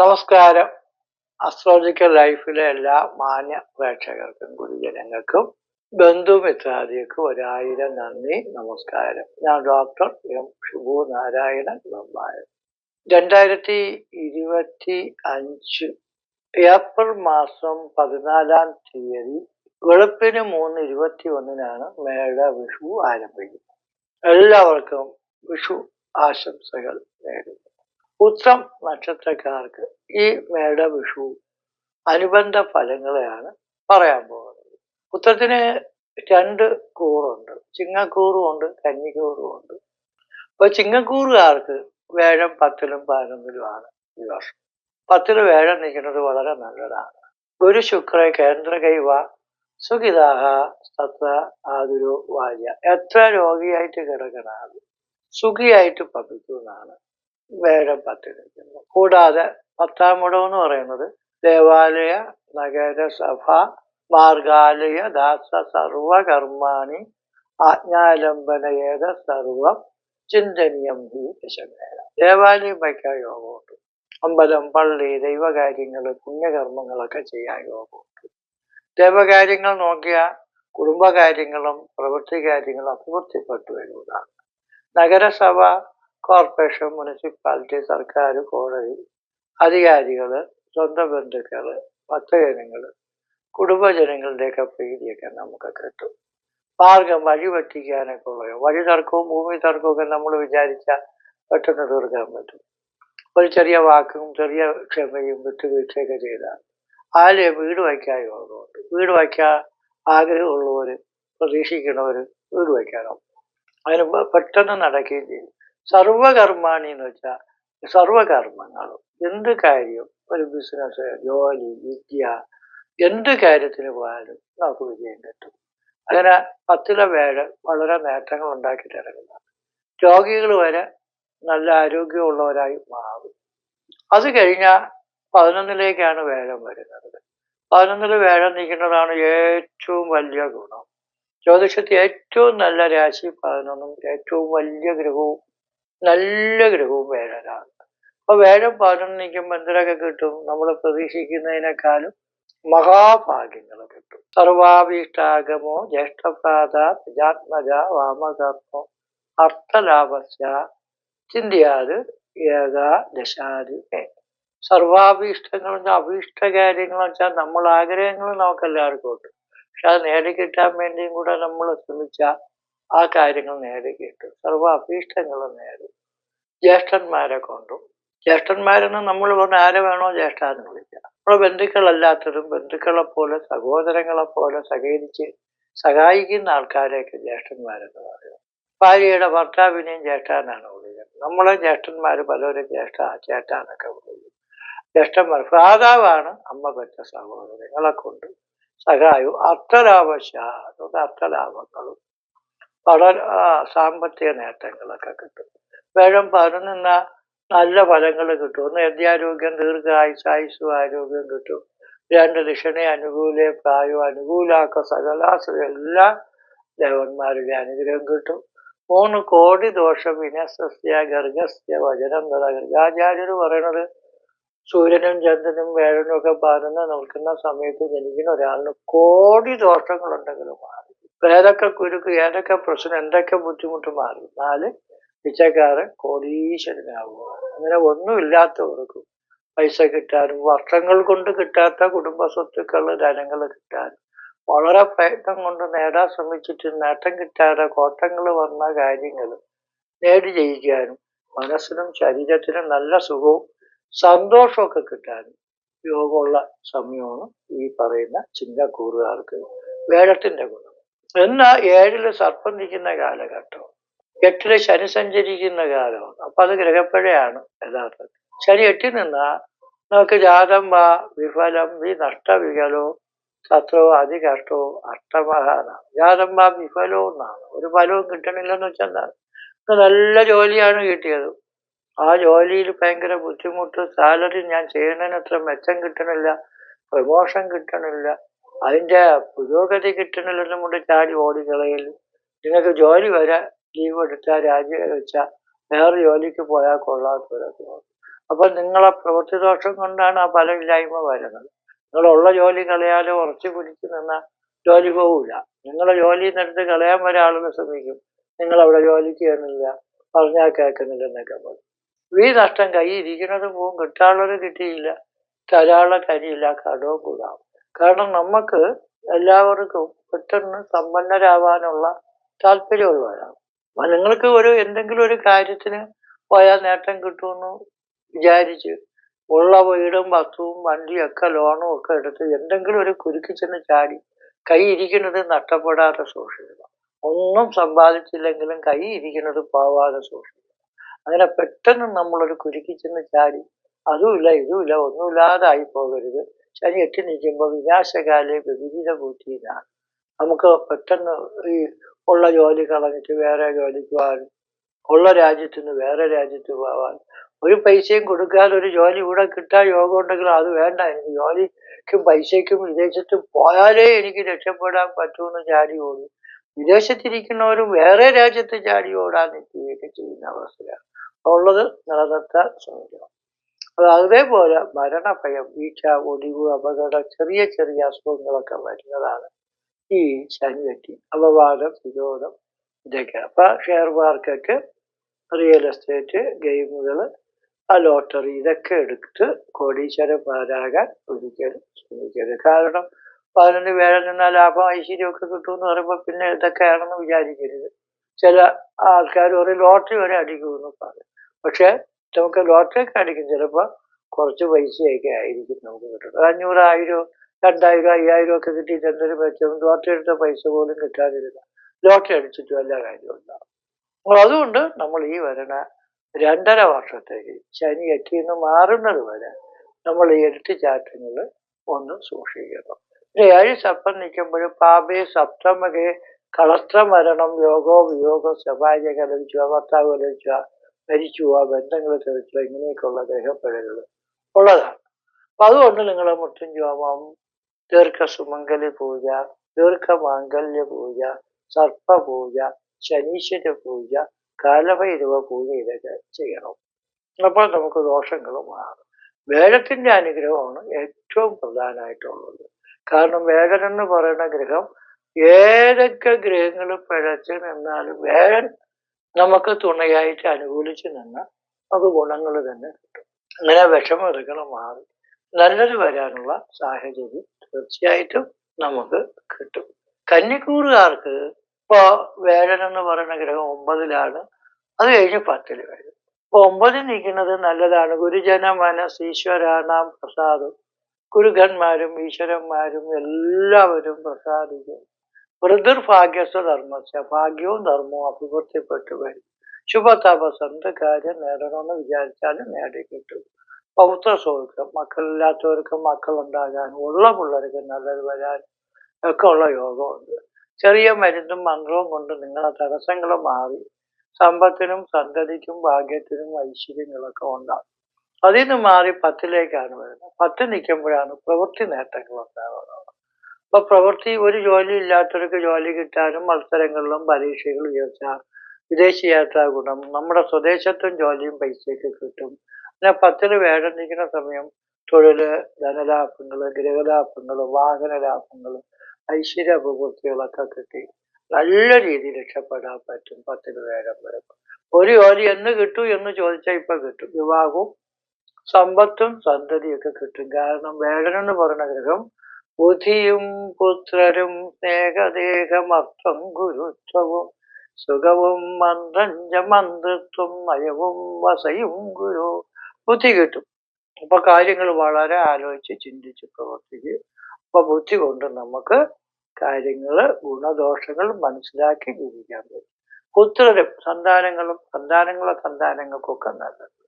നമസ്കാരം. അസ്ട്രോളജിക്കൽ ലൈഫിലെ എല്ലാ മാന്യ പ്രേക്ഷകർക്കും ഗുരുജനങ്ങൾക്കും ബന്ധുമിത്രാദികൾക്കും ഒരായിരം നന്ദി നമസ്കാരം. ഞാൻ ഡോക്ടർ എം ഷുഭു നാരായണൻ ബൊമ്പായം രണ്ടായിരത്തി ഇരുപത്തി അഞ്ച് ഏപ്രിൽ മാസം പതിനാലാം തീയതി വെളുപ്പിന് മൂന്ന് ഇരുപത്തി ഒന്നിനാണ് മേട വിഷു ആരംഭിക്കുന്നത്. എല്ലാവർക്കും വിഷു ആശംസകൾ നേരുന്നു. ഉത്രം നക്ഷത്രക്കാർക്ക് ഈ മേട വിഷു അനുബന്ധ ഫലങ്ങളെയാണ് പറയാൻ പോകുന്നത്. ഉത്രത്തിന് രണ്ട് കൂറുണ്ട്. ചിങ്ങക്കൂറും ഉണ്ട് കഞ്ഞിക്കൂറും ഉണ്ട് അപ്പൊ ചിങ്ങക്കൂറുകാർക്ക് വേഴം പത്തിലും പതിനൊന്നിലുമാണ് ഈ വർഷം. പത്തിൽ വേഴം നിൽക്കുന്നത് വളരെ നല്ലതാണ്. ഗുരു ശുക്ര കേന്ദ്ര കൈവ സുഖിതാഹ സത്വ ആതുരു വാര്യ എത്ര രോഗിയായിട്ട് കിടക്കണാണ് സുഖിയായിട്ട് പതിക്കുന്നതാണ് വേഴം പത്തിരിക്കുന്നു. കൂടാതെ പത്താം മുടം എന്ന് പറയുന്നത് ദേവാലയ നഗരസഭ മാർഗാലയ ദാസ സർവകർമാണി ആജ്ഞാലംബനയേത സർവം ചിന്തനീയം ഹി ദശമേന ദേവാലയം വയ്ക്കാൻ യോഗമുണ്ട്. അമ്പലം പള്ളി ദൈവകാര്യങ്ങൾ പുണ്യകർമ്മങ്ങളൊക്കെ ചെയ്യാൻ യോഗമുണ്ട്. ദൈവകാര്യങ്ങൾ നോക്കിയ കുടുംബകാര്യങ്ങളും പ്രവൃത്തി കാര്യങ്ങളും അഭിവൃദ്ധിപ്പെട്ടു വരുന്നതാണ്. നഗരസഭ കോർപ്പറേഷൻ മുനിസിപ്പാലിറ്റി സർക്കാർ കോടതി അധികാരികൾ സ്വന്തം ബന്ധുക്കൾ ഭക്തജനങ്ങൾ കുടുംബജനങ്ങളുടെയൊക്കെ പ്രീതിയൊക്കെ നമുക്ക് കിട്ടും. മാർഗം വഴി പറ്റിക്കാനൊക്കെ ഉള്ള വഴി തർക്കവും ഭൂമി തർക്കവും ഒക്കെ നമ്മൾ വിചാരിച്ചാൽ പെട്ടെന്ന് തീർക്കാൻ പറ്റും. ഒരു ചെറിയ വാക്കും ചെറിയ ക്ഷമയും വിട്ടുവീഴ്ചയൊക്കെ ചെയ്താൽ ആരെ വീട് വയ്ക്കാൻ ഉള്ളതുകൊണ്ട് വീട് വയ്ക്കാൻ ആഗ്രഹമുള്ളവർ പ്രതീക്ഷിക്കുന്നവർ വീട് വയ്ക്കാനോ അതിന് പെട്ടെന്ന് നടക്കുകയും ചെയ്യും. സർവകർമാണി എന്ന് വെച്ചാൽ സർവകർമ്മങ്ങളും. എന്ത് കാര്യം? ഒരു ബിസിനസ് ജോലി വിദ്യ എന്ത് കാര്യത്തിന് പോയാലും നമുക്ക് വിജയം കിട്ടും. അങ്ങനെ പത്തിലെ വേഴ വളരെ നേട്ടങ്ങൾ ഉണ്ടാക്കി തരുന്നതാണ് രോഗികൾ വരെ നല്ല ആരോഗ്യമുള്ളവരായി മാറും. അത് കഴിഞ്ഞാൽ പതിനൊന്നിലേക്കാണ് വേഴം വരുന്നത്. പതിനൊന്നിൽ വേഴം നിൽക്കുന്നതാണ് ഏറ്റവും വലിയ ഗുണം. ജ്യോതിഷത്തിൽ ഏറ്റവും നല്ല രാശി പതിനൊന്നും ഏറ്റവും വലിയ ഗ്രഹവും നല്ല ഗ്രഹവും വേഴനാണ് അപ്പൊ വേഴം നിൽക്കുമ്പോൾ എന്തിനൊക്കെ കിട്ടും? നമ്മൾ പ്രതീക്ഷിക്കുന്നതിനേക്കാളും മഹാഭാഗ്യങ്ങൾ കിട്ടും. സർവാഭീഷ്ടാഗമോ ജ്യേഷ്ഠപ്രാത പ്രജാത്മജ വാമകർമ്മോ അർത്ഥലാഭസ്യ ചിന്തിയാത് ഏക ദശാതി സർവാഭീഷ്ടങ്ങൾ അഭീഷ്ട കാര്യങ്ങൾ വെച്ചാൽ നമ്മൾ ആഗ്രഹങ്ങൾ നമുക്ക് എല്ലാവർക്കും ഉണ്ട്. പക്ഷെ അത് നേടിക്കിട്ടാൻ വേണ്ടിയും കൂടെ നമ്മൾ ശ്രമിച്ചാൽ ആ കാര്യങ്ങൾ നേടിക്കിട്ടും. സർവ അഭീഷ്ടങ്ങളും നേടും. ജ്യേഷ്ഠന്മാരെ കൊണ്ടും. ജ്യേഷ്ഠന്മാരെന്ന് നമ്മൾ പറഞ്ഞ ആരെ വേണോ ജ്യേഷ്ഠാന്ന് വിളിക്കുക നമ്മളെ ബന്ധുക്കളല്ലാത്തതും ബന്ധുക്കളെ പോലെ സഹോദരങ്ങളെ പോലെ സഹകരിച്ച് സഹായിക്കുന്ന ആൾക്കാരെയൊക്കെ ജ്യേഷ്ഠന്മാരെന്ന് പറയുന്നത് ഭാര്യയുടെ ഭർത്താവിനെയും ജ്യേഷ്ഠാനാണ് വിളിക്കുന്നത്. നമ്മളെ ജ്യേഷ്ഠന്മാർ പലരും ജ്യേഷ്ഠ ചേട്ടാന്നൊക്കെ വിളിക്കും. ജ്യേഷ്ഠന്മാർ ഭ്രാതാവാണ് അമ്മ പറ്റ സഹോദരങ്ങളെ കൊണ്ട് സഹായവും അർത്ഥലാഭശ അർത്ഥലാഭങ്ങളും വളരെ സാമ്പത്തിക നേട്ടങ്ങളൊക്കെ കിട്ടും. വേഴം പതിനൊന്ന നല്ല ഫലങ്ങൾ കിട്ടും. ഒന്ന് യദ്യാരോഗ്യം ദീർഘായുസ് ആയുസ്സും ആരോഗ്യം കിട്ടും. രണ്ട് ദക്ഷിണ അനുകൂല പ്രായോ അനുകൂലാക്ക സകലാസ എല്ലാ ദേവന്മാരുടെ അനുഗ്രഹം കിട്ടും. മൂന്ന് കോടി ദോഷം വിനസ്യ ഗർഗസ്യ വചനം തഥ ഗർഗാചാര്യർ പറയണത് സൂര്യനും ചന്ദ്രനും വേഴനും ഒക്കെ പതിനൊന്ന് നിൽക്കുന്ന സമയത്ത് ജനിക്കുന്ന ഒരാളിന് കോടി ദോഷങ്ങളുണ്ടെങ്കിലും മാറി. ഏതൊക്കെ കുരുക്ക് ഏതൊക്കെ പ്രശ്നം എന്തൊക്കെ ബുദ്ധിമുട്ട് മാറി നാല് പിച്ചക്കാരൻ കോടീശ്വരനാവുക. അങ്ങനെ ഒന്നുമില്ലാത്തവർക്കും പൈസ കിട്ടാനും വർഷങ്ങൾ കൊണ്ട് കിട്ടാത്ത കുടുംബ സ്വത്തുക്കൾ ധനങ്ങൾ കിട്ടാനും വളരെ പ്രയത്നം കൊണ്ട് നേടാൻ ശ്രമിച്ചിട്ട് നേട്ടം കിട്ടാതെ കോട്ടങ്ങൾ വന്ന കാര്യങ്ങൾ നേടി ജയിക്കാനും മനസ്സിനും ശരീരത്തിനും നല്ല സുഖവും സന്തോഷമൊക്കെ കിട്ടാനും യോഗമുള്ള സമയമാണ് ഈ പറയുന്ന ചിങ്ങക്കൂറുകാർക്ക് വേഴത്തിന്റെ ഗുണം. എന്നാൽ ഏഴിൽ സർപ്പം നിൽക്കുന്ന കാലഘട്ടം എട്ടിൽ ശനി സഞ്ചരിക്കുന്ന കാലമാണ് അപ്പൊ അത് ഗ്രഹപ്പഴയാണ് യഥാർത്ഥത്തിൽ. ശനി എട്ടിൽ നിന്നാ നമുക്ക് ജാതം വാ വിഫലം വി നഷ്ടവികലോ സത്രോ അതികഷ്ടോ അഷ്ടമഹാന. ജാതം വാ വിഫലോ എന്നാണ്. ഒരു ഫലവും കിട്ടണില്ലെന്ന് വെച്ചാൽ നല്ല ജോലിയാണ് കിട്ടിയത്. ആ ജോലിയിൽ ഭയങ്കര ബുദ്ധിമുട്ട് സാലറി ഞാൻ ചെയ്യുന്നതിന് അത്ര മെച്ചം കിട്ടണില്ല പ്രമോഷൻ കിട്ടണില്ല അതിന്റെ പുരോഗതി കിട്ടണില്ലെന്നും കൊണ്ട് ചാടി ഓടിക്കളയിൽ. നിങ്ങൾക്ക് ജോലി വരെ ലീവ് എടുത്താൽ രാജി വെച്ചാൽ വേറെ ജോലിക്ക് പോയാൽ കൊള്ളാത്തവരൊക്കെ അപ്പൊ നിങ്ങളെ പ്രവൃത്തി ദോഷം കൊണ്ടാണ് ആ പല ഫലമില്ലായ്മ വരുന്നത്. നിങ്ങളുള്ള ജോലി കളയാതെ ഉറച്ചു പിടിച്ച് നിന്ന ജോലി പോവില്ല. നിങ്ങളെ ജോലി നിന്നെടുത്ത് കളയാൻ വരെ ആളുകൾ ശ്രമിക്കും. നിങ്ങളവിടെ ജോലിക്ക് ചെയ്യുന്നില്ല. പറഞ്ഞാൽ കേൾക്കുന്നില്ലെന്നൊക്കെ പറയും. ഈ നഷ്ടം കൈ ഇരിക്കുന്നത് പോവും കിട്ടാനുള്ളത് കിട്ടിയില്ല. തരാനുള്ള കരിയില്ല കടവും കൂടാവും കാരണം നമുക്ക് എല്ലാവർക്കും പെട്ടെന്ന് സമ്പന്നരാവാനുള്ള താല്പര്യമുള്ളവരാണ് നിങ്ങൾക്ക് ഒരു എന്തെങ്കിലും ഒരു കാര്യത്തിന് പോയാൽ നേട്ടം കിട്ടുമെന്ന് വിചാരിച്ച് ഉള്ള വീടും വസ്തുവും വണ്ടിയും ഒക്കെ ലോണും ഒക്കെ എടുത്ത് എന്തെങ്കിലും ഒരു കുരുക്കി ചെന്ന് ചാടി കൈ ഇരിക്കുന്നത് നഷ്ടപ്പെടാതെ സൂക്ഷിക്കണം ഒന്നും സമ്പാദിച്ചില്ലെങ്കിലും കൈ ഇരിക്കുന്നത് പോവാതെ സൂക്ഷിക്കുക അങ്ങനെ പെട്ടെന്ന് നമ്മളൊരു കുരുക്കി ചെന്ന് ചാടി അതുമില്ല ഇതുമില്ല ഒന്നുമില്ലാതെ ആയി പോകരുത്. ശനി എട്ടി നിൽക്കുമ്പോൾ വിനാശകാലെ വിപരീത ബുദ്ധിയിലാണ്. നമുക്ക് പെട്ടെന്ന് ഈ ഉള്ള ജോലി കളഞ്ഞിട്ട് വേറെ ജോലിക്ക് പോകാനും ഉള്ള രാജ്യത്തു നിന്ന് വേറെ രാജ്യത്ത് പോകാൻ ഒരു പൈസയും കൊടുക്കാതെ ഒരു ജോലി ഇവിടെ കിട്ടാൻ യോഗം ഉണ്ടെങ്കിൽ അത് വേണ്ട. എനിക്ക് ജോലിക്കും പൈസയ്ക്കും വിദേശത്ത് പോയാലേ എനിക്ക് രക്ഷപ്പെടാൻ പറ്റുമെന്ന് ചാടി ഓടും. വിദേശത്തിരിക്കുന്നവരും വേറെ രാജ്യത്ത് ചാടി ഓടാൻ നിൽക്കുകയൊക്കെ ചെയ്യുന്ന അവസ്ഥയാണ്. ഉള്ളത് നിലനിർത്താൻ ശ്രമിക്കണം. അത് അതേപോലെ മരണഭയം വീഴ്ച ഒടിവ് അപകടം ചെറിയ ചെറിയ അസുഖങ്ങളൊക്കെ വരുന്നതാണ് ഈ ശനിവെട്ടി അപവാദം വിരോധം ഇതൊക്കെ. അപ്പൊ ഷെയർ മാർക്കറ്റ് റിയൽ എസ്റ്റേറ്റ് ഗെയിമുകൾ ആ ലോട്ടറി ഇതൊക്കെ എടുത്ത് കോടീശ്വരന്മാരാകാൻ ഒരിക്കലും ശ്രമിക്കരുത്. കാരണം പതിനൊന്ന് പേരിൽ നിന്നാൽ ലാഭം ഐശ്വര്യമൊക്കെ കിട്ടുമെന്ന് പറയുമ്പോൾ പിന്നെ ഇതൊക്കെയാണെന്ന് വിചാരിക്കരുത്. ചില ആൾക്കാർ ഒരു ലോട്ടറി വരെ അടിക്കുമെന്ന് പറയും. പക്ഷെ നമുക്ക് ലോട്ടറി ഒക്കെ അടിക്കും ചിലപ്പോൾ കുറച്ച് പൈസയൊക്കെ ആയിരിക്കും നമുക്ക് കിട്ടുന്നത്. അഞ്ഞൂറ് ആയിരം രണ്ടായിരം അയ്യായിരം ഒക്കെ കിട്ടി എന്തൊരു പൈസ ലോട്ടറി എടുത്ത പൈസ പോലും കിട്ടാതിരുന്ന ലോട്ടറി അടിച്ചിട്ട് വല്ല കാര്യം ഉണ്ടാവും. അപ്പോൾ അതുകൊണ്ട് നമ്മൾ ഈ വരണ രണ്ടര വർഷത്തേക്ക് ശനി എട്ടിൽ നിന്ന് മാറുന്നത് വരെ നമ്മൾ ഈ എടുത്തുചാട്ടങ്ങൾ ഒന്ന് സൂക്ഷിക്കണം. പിന്നെ ഏഴ് സപ്തം നിൽക്കുമ്പോഴും പാപേ സപ്തമകെ കളസ്ത്ര മരണം യോഗോ വിയോഗോ സ്വഭാര്യ കലവിച്ചുക ഭർത്താവ് കലവിച്ചുക ആ ബന്ധങ്ങൾ തെറിച്ചുക ഇങ്ങനെയൊക്കെയുള്ള ദേഹപ്പെടലുകൾ ഉള്ളതാണ്. അപ്പൊ അതുകൊണ്ട് നിങ്ങൾ മുത്തുംജോമം ദീർഘസുമംഗലി പൂജ ദീർഘമാംഗല്യ പൂജ സർപ്പ പൂജ ശനീശ്വര പൂജ കാലഭൈരവ പൂജ ഇതൊക്കെ ചെയ്യണം. അപ്പോൾ നമുക്ക് ദോഷങ്ങൾ മാറും. വേഗത്തിന്റെ അനുഗ്രഹമാണ് ഏറ്റവും പ്രധാനമായിട്ടുള്ളത്. കാരണം വേഗൻ എന്ന് പറയുന്ന ഗ്രഹം ഏതൊക്കെ ഗ്രഹങ്ങൾ പിഴച്ച് നിന്നാലും വേഴൻ നമുക്ക് തുണയായിട്ട് അനുകൂലിച്ച് നിന്ന് നമുക്ക് ഗുണങ്ങൾ തന്നെ കിട്ടും. അങ്ങനെ വിഷമതകൾ മാറി നല്ലത് വരാനുള്ള സാഹചര്യം തീർച്ചയായിട്ടും നമുക്ക് കിട്ടും. കന്നിക്കൂറുകാർക്ക് ഇപ്പോ വേഴൻ എന്ന് പറയുന്ന ഗ്രഹം ഒമ്പതിലാണ് അത് കഴിഞ്ഞ് പത്തിൽ വരും. അപ്പൊ ഒമ്പതിൽ നിൽക്കുന്നത് നല്ലതാണ്. ഗുരുജന മനസ് ഈശ്വരാണാം പ്രസാദം. ഗുരുഖന്മാരും ഈശ്വരന്മാരും എല്ലാവരും പ്രസാദിക്കും. വൃതിർഭാഗ്യസ്വ ധർമ്മസ്യ ഭാഗ്യവും ധർമ്മവും അഭിവൃദ്ധിപ്പെട്ടു വരും ശുഭതപസന്ത കാര്യം നേടണമെന്ന് വിചാരിച്ചാലും നേടിക്കിട്ടും പൗത്ര സുഹൃത്തുക്കം മക്കളില്ലാത്തവർക്ക് മക്കൾ ഉണ്ടാകാനും ഉള്ള പിള്ളേർക്ക് നല്ലത് വരാൻ ഒക്കെ ഉള്ള യോഗമുണ്ട്. ചെറിയ മരുന്നും മന്ത്രവും കൊണ്ട് നിങ്ങളെ തടസ്സങ്ങൾ മാറി സമ്പത്തിനും സന്തതിക്കും ഭാഗ്യത്തിനും ഐശ്വര്യങ്ങളൊക്കെ ഉണ്ടാകും. അതിൽ നിന്ന് മാറി പത്തിലേക്കാണ് വരുന്നത്. പത്ത് നിൽക്കുമ്പോഴാണ് പ്രവൃത്തി നേട്ടങ്ങൾ ഉണ്ടാകുന്നത്. അപ്പൊ പ്രവൃത്തി ഒരു ജോലി ഇല്ലാത്തവർക്ക് ജോലി കിട്ടാനും മത്സരങ്ങളിലും പരീക്ഷകളും ഉയർച്ച വിദേശ യാത്രാ ഗുണം നമ്മുടെ സ്വദേശത്തും ജോലിയും പൈസയൊക്കെ കിട്ടും. പിന്നെ പത്തിന് വേഷം നിൽക്കുന്ന സമയം തൊഴിൽ ധനലാഭങ്ങൾ ഗൃഹലാഭങ്ങൾ വാഹന ലാഭങ്ങൾ ഐശ്വര്യ അഭിവൃദ്ധികളൊക്കെ കിട്ടി. നല്ല രീതിയിൽ രക്ഷപ്പെടാൻ പറ്റും പത്തിന് വേഗം വരുമ്പോൾ ഒരു ജോലി എന്ന് കിട്ടൂ എന്ന് ചോദിച്ചാൽ ഇപ്പൊ കിട്ടും. വിവാഹവും സമ്പത്തും സന്തതിയൊക്കെ കിട്ടും. കാരണം വേടനെന്ന് പറയുന്ന ഗ്രഹം ബുദ്ധിയും പുത്രരും സ്നേഹദേഹമർത്ഥം ഗുരുത്വവും സുഖവും മന്ത്രഞ്ച മന്ത്രത്വം നയവും വസയും ഗുരു. ബുദ്ധി കിട്ടും. അപ്പൊ കാര്യങ്ങൾ വളരെ ആലോചിച്ച് ചിന്തിച്ച് പ്രവർത്തിക്കും. അപ്പൊ ബുദ്ധി കൊണ്ട് നമുക്ക് കാര്യങ്ങൾ ഗുണദോഷങ്ങൾ മനസ്സിലാക്കി ജീവിക്കാൻ പറ്റും. പുത്രരും സന്താനങ്ങളും സന്താനങ്ങളെ സന്താനങ്ങൾക്കൊക്കെ നല്ലത്.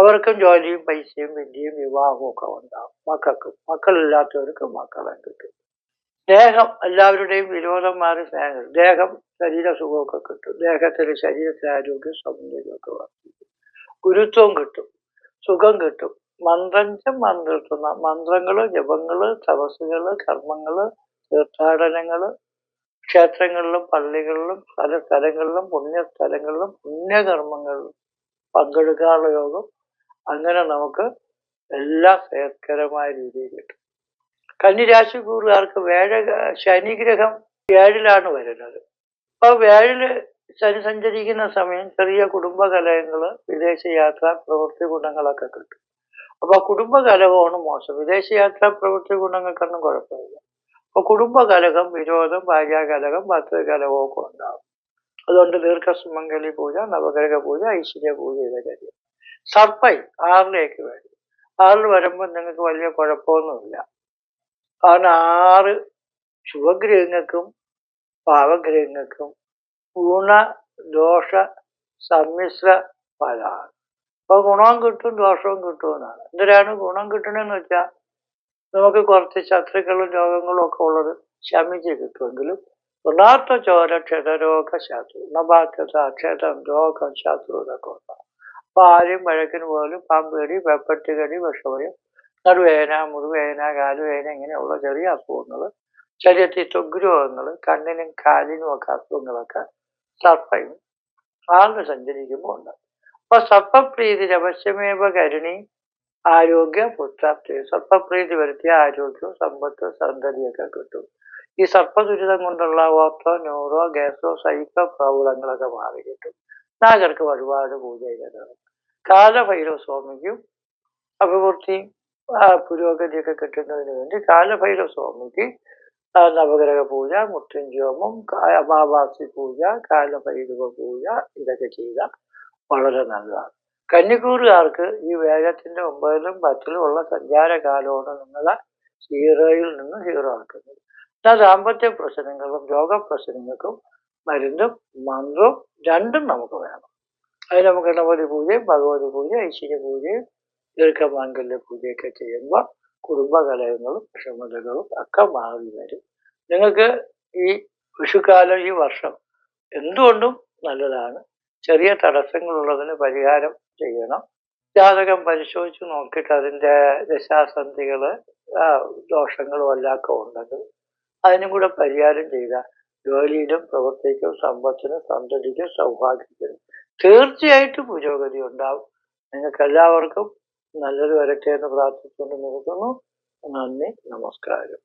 അവർക്കും ജോലിയും പൈസയും വിദ്യയും വിവാഹവും ഒക്കെ ഉണ്ടാവും. മക്കൾക്കും മക്കളില്ലാത്തവർക്ക് മക്കളെ കിട്ടും. ദേഹം എല്ലാവരുടെയും വിരോധം മാറി സ്നേഹം. ദേഹം ശരീര സുഖമൊക്കെ കിട്ടും. ദേഹത്തിന് ശരീരത്തിന് ആരോഗ്യം സൗന്ദര്യമൊക്കെ വർദ്ധിക്കും. ഗുരുത്വം കിട്ടും. സുഖം കിട്ടും. മന്ത്രഞ്ച മന്ത്രിത്വം. മന്ത്രങ്ങൾ ജപങ്ങൾ തപസ്സുകൾ കർമ്മങ്ങൾ തീർത്ഥാടനങ്ങൾ ക്ഷേത്രങ്ങളിലും പള്ളികളിലും പല സ്ഥലങ്ങളിലും പുണ്യസ്ഥലങ്ങളിലും പുണ്യകർമ്മങ്ങളിലും പങ്കെടുക്കാനുള്ള യോഗം അങ്ങനെ നമുക്ക് എല്ലാം ശ്രേയസ്കരമായ രീതിയിൽ കിട്ടും. കന്നിരാശിക്കൂറുകാർക്ക് വേഴ ശനിഗ്രഹം ഏഴിലാണ് വരുന്നത്. അപ്പോൾ വേഴിൽ ശനി സഞ്ചരിക്കുന്ന സമയം ചെറിയ കുടുംബ വിദേശയാത്ര വിദേശ യാത്ര പ്രവൃത്തി ഗുണങ്ങളൊക്കെ കിട്ടും. അപ്പോൾ കുടുംബ കലഹമാണ് മോശം. വിദേശയാത്ര പ്രവൃത്തി ഗുണങ്ങൾക്കൊന്നും കുഴപ്പമില്ല. അപ്പൊ കുടുംബ കലഹം വിരോധം ഭാര്യാകലഹം ഭർത്തൃകലഹവും ഉണ്ടാവും അതുകൊണ്ട് ദീർഘസുമംഗലി പൂജ നവഗ്രഹ പൂജ ഐശ്വര്യ പൂജ ഇതൊക്കെ സർപ്പൈ ആറിലേക്ക് വരും. ആറിൽ വരുമ്പോൾ നിങ്ങൾക്ക് വലിയ കുഴപ്പമൊന്നുമില്ല. കാരണം ആറ് ശുഭഗ്രഹങ്ങൾക്കും പാവഗ്രഹങ്ങൾക്കും ഗുണ ദോഷ സമ്മിശ്ര ഫലമാണ്. അപ്പൊ ഗുണവും കിട്ടും ദോഷവും കിട്ടുമെന്നാണ് എന്തിനാണ് ഗുണം കിട്ടണമെന്ന് വെച്ചാൽ നമുക്ക് കുറച്ച് ശത്രുക്കളും രോഗങ്ങളും ഒക്കെ ഉള്ളത് ശമിച്ച് കിട്ടുമെങ്കിലും ഋണാർത്ഥ ചോര ക്ഷതരോഗ ശത്രു നബാധ്യത ക്ഷതം രോഗം ശത്രു ഇതൊക്കെ ഉണ്ടാവും. ആരും വഴക്കിന് പോലും പാമ്പേടി വെപ്പട്ടുകടി വിഷമയം നടുവേന മുറിവേന കാലുവേന ഇങ്ങനെയുള്ള ചെറിയ അസുഖങ്ങൾ ശരീരത്തിൽ തൊഗ്രോഗങ്ങൾ കണ്ണിനും കാലിനും ഒക്കെ അസുഖങ്ങളൊക്കെ സർപ്പയും ആളിന് സഞ്ചരിക്കുമ്പോൾ ഉണ്ട്. അപ്പൊ സർപ്പപ്രീതി രവശ്യമേവ കരുണി ആരോഗ്യ പുത്രാപ്തി സർപ്പപ്രീതി വരുത്തിയ ആരോഗ്യവും സമ്പത്ത് സന്തതിയൊക്കെ കിട്ടും. ഈ സർപ്പദുരിതം കൊണ്ടുള്ള ഓർത്തോ ന്യൂറോ ഗ്യാസോ സൈക്കോ പ്രോബ്ലങ്ങളൊക്കെ മാറി കിട്ടും നാഗർക്ക് ഒരുപാട് പൂജ ചെയ്തതാണ് കാലഭൈരവ സ്വാമിക്കും അഭിവൃദ്ധിയും പുരോഗതിയൊക്കെ കിട്ടുന്നതിന് വേണ്ടി കാലഭൈരവ സ്വാമിക്ക് നവഗ്രഹ പൂജ മുത്തഞ്ചോമം അമാവാസി പൂജ കാലഭൈരവ പൂജ ഇതൊക്കെ ചെയ്താൽ വളരെ നല്ലതാണ്. കന്നിക്കൂറുകാർക്ക് ഈ വേഗത്തിന്റെ ഒമ്പതിലും പത്തിലും ഉള്ള സഞ്ചാര കാലമാണ് നിങ്ങളെ ഹീറോയിൽ നിന്ന് ഹീറോ ആക്കുന്നത്. എന്നാൽ ദാമ്പത്യ പ്രശ്നങ്ങൾക്കും രോഗപ്രശ്നങ്ങൾക്കും മരുന്നും മന്ത്രവും രണ്ടും നമുക്ക് വേണം. അതിന് നമുക്ക് ഗണപതി പൂജയും ഭഗവതി പൂജ ഐശ്വര്യ പൂജയും ദീർഘമാംഗല്യ പൂജയൊക്കെ ചെയ്യുമ്പോൾ കുടുംബകലഹങ്ങളും വിഷമതകളും ഒക്കെ മാറി വരും. നിങ്ങൾക്ക് ഈ വിഷുക്കാലം ഈ വർഷം എന്തുകൊണ്ടും നല്ലതാണ്. ചെറിയ തടസ്സങ്ങളുള്ളതിന് പരിഹാരം ചെയ്യണം. ജാതകം പരിശോധിച്ച് നോക്കിയിട്ട് അതിന്റെ ദശാസന്ധികൾ ദോഷങ്ങളും എല്ലാമൊക്കെ ഉണ്ടെങ്കിൽ അതിനും കൂടെ പരിഹാരം ചെയ്താൽ ജോലിയിലും പ്രവൃത്തിക്കും സമ്പത്തിനും സന്തതിക്കും സൗഭാഗ്യത്തിനും തീർച്ചയായിട്ടും പുരോഗതി ഉണ്ടാവും. നിങ്ങൾക്ക് എല്ലാവർക്കും നല്ലത് വരട്ടെ എന്ന് പ്രാർത്ഥിച്ചുകൊണ്ട് നിർത്തുന്നു. നന്ദി നമസ്കാരം.